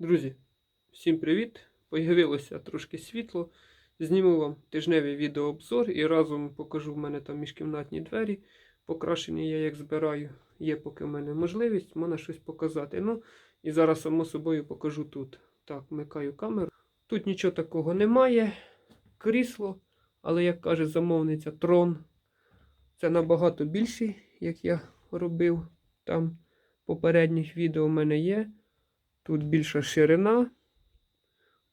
Друзі, всім привіт! Появилося трошки світло. Зніму вам тижневий відеообзор і разом покажу в мене там міжкімнатні двері. Покрашені я як збираю. Є поки в мене можливість, можна щось показати. Ну, і зараз, само собою, покажу тут. Так, вмикаю камеру. Тут нічого такого немає. Крісло, але, як каже замовниця, трон. Це набагато більший, як я робив там попередніх відео в мене є. Тут більша ширина,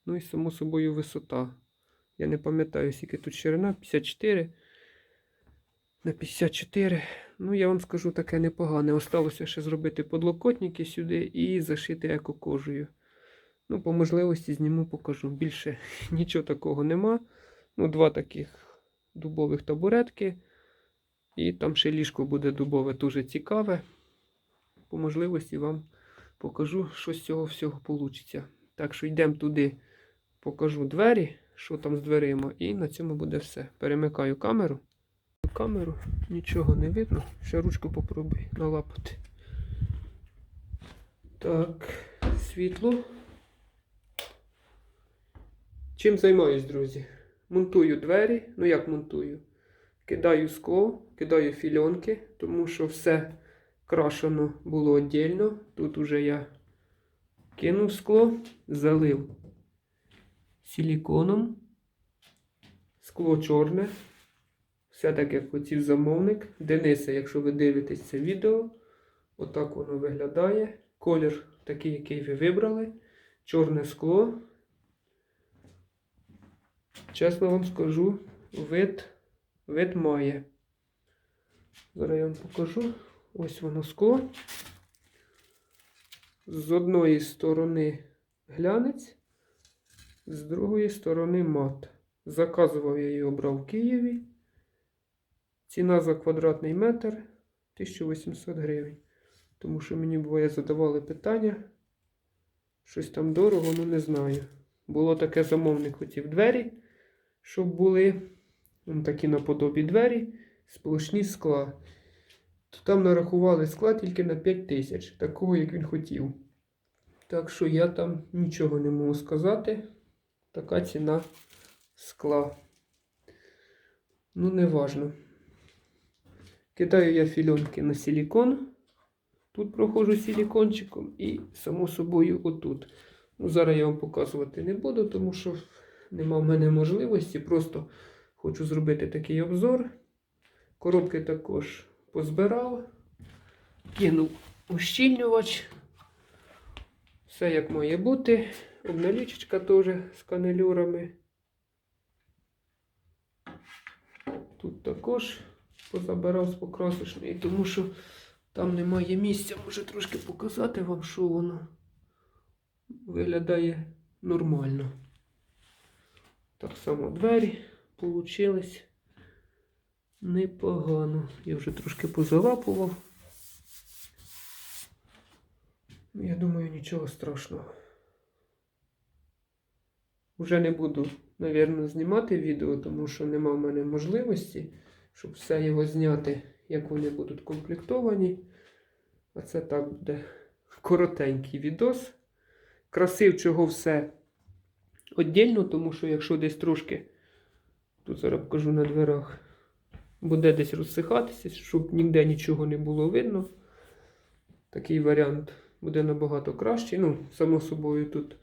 ну і само собою висота. Я не пам'ятаю, скільки тут ширина, 54 на 54. Ну, я вам скажу таке непогане. Осталося ще зробити подлокотники сюди і зашити екокожею. Ну, по можливості зніму, покажу. Більше нічого такого нема. Ну, два таких дубових табуретки. І там ще ліжко буде дубове, дуже цікаве. По можливості вам покажу, що з цього всього вийде. Так що йдемо туди, покажу двері, що там з дверима, і на цьому буде все. Перемикаю камеру. Камеру, нічого не видно. Ще ручку попробуй налапати. Так, світло. Чим займаюсь, друзі? Монтую двері. Ну як монтую? Кидаю скло, кидаю фільонки, тому що все крашено було віддільно. Тут уже я кинув скло, залив силіконом. Скло чорне. Все так, як хотів замовник. Дениса, якщо ви дивитесь це відео, отак воно виглядає. Колір такий, який ви вибрали. Чорне скло. Чесно вам скажу, вид, вид має. Зараз я вам покажу. Ось воно скло. З одної сторони глянець, з другої сторони мат. Заказував я її обрав в Києві. Ціна за квадратний метр 1800 гривень. Тому що мені буває задавали питання. Щось там дорого, ну не знаю. Було таке замовник хотів двері, щоб були такі наподобі двері, сплошні скла то там нарахували склад тільки на 5 тисяч, такого, як він хотів. Так що я там нічого не можу сказати. Така ціна скла. Ну, не важно. Кидаю я фільонки на силікон. Тут проходжу силікончиком і, само собою, отут. Ну, Зараз я вам показувати не буду, тому що нема в мене можливості. Просто хочу зробити такий обзор. Коробки також позбирав, кинув ущільнювач. Все як має бути. Обналічечка теж з канелюрами. Тут також позабирав з покрасочної, тому що там немає місця. Може трошки показати вам, що воно виглядає нормально. Так само двері получились. Непогано. Я вже трошки позалапував. Я думаю, нічого страшного. Вже не буду, мабуть, знімати відео, тому що нема в мене можливості, щоб все його зняти, як вони будуть комплектовані. А це так буде коротенький відос. Красивчого все віддільно, тому що якщо десь трошки, тут зараз покажу на дверах буде десь розсихатися, щоб ніде нічого не було видно. Такий варіант буде набагато кращий. Ну, само собою, тут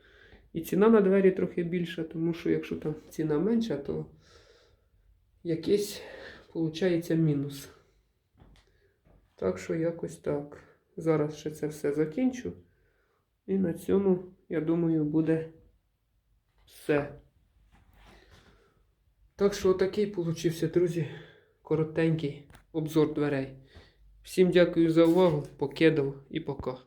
і ціна на двері трохи більша, тому що якщо там ціна менша, то якийсь виходить мінус. Так що якось так. Зараз ще це все закінчу. І на цьому, я думаю, буде все. Так що отакий получився, друзі коротенький обзор дверей. Всім дякую за увагу, покидав і пока.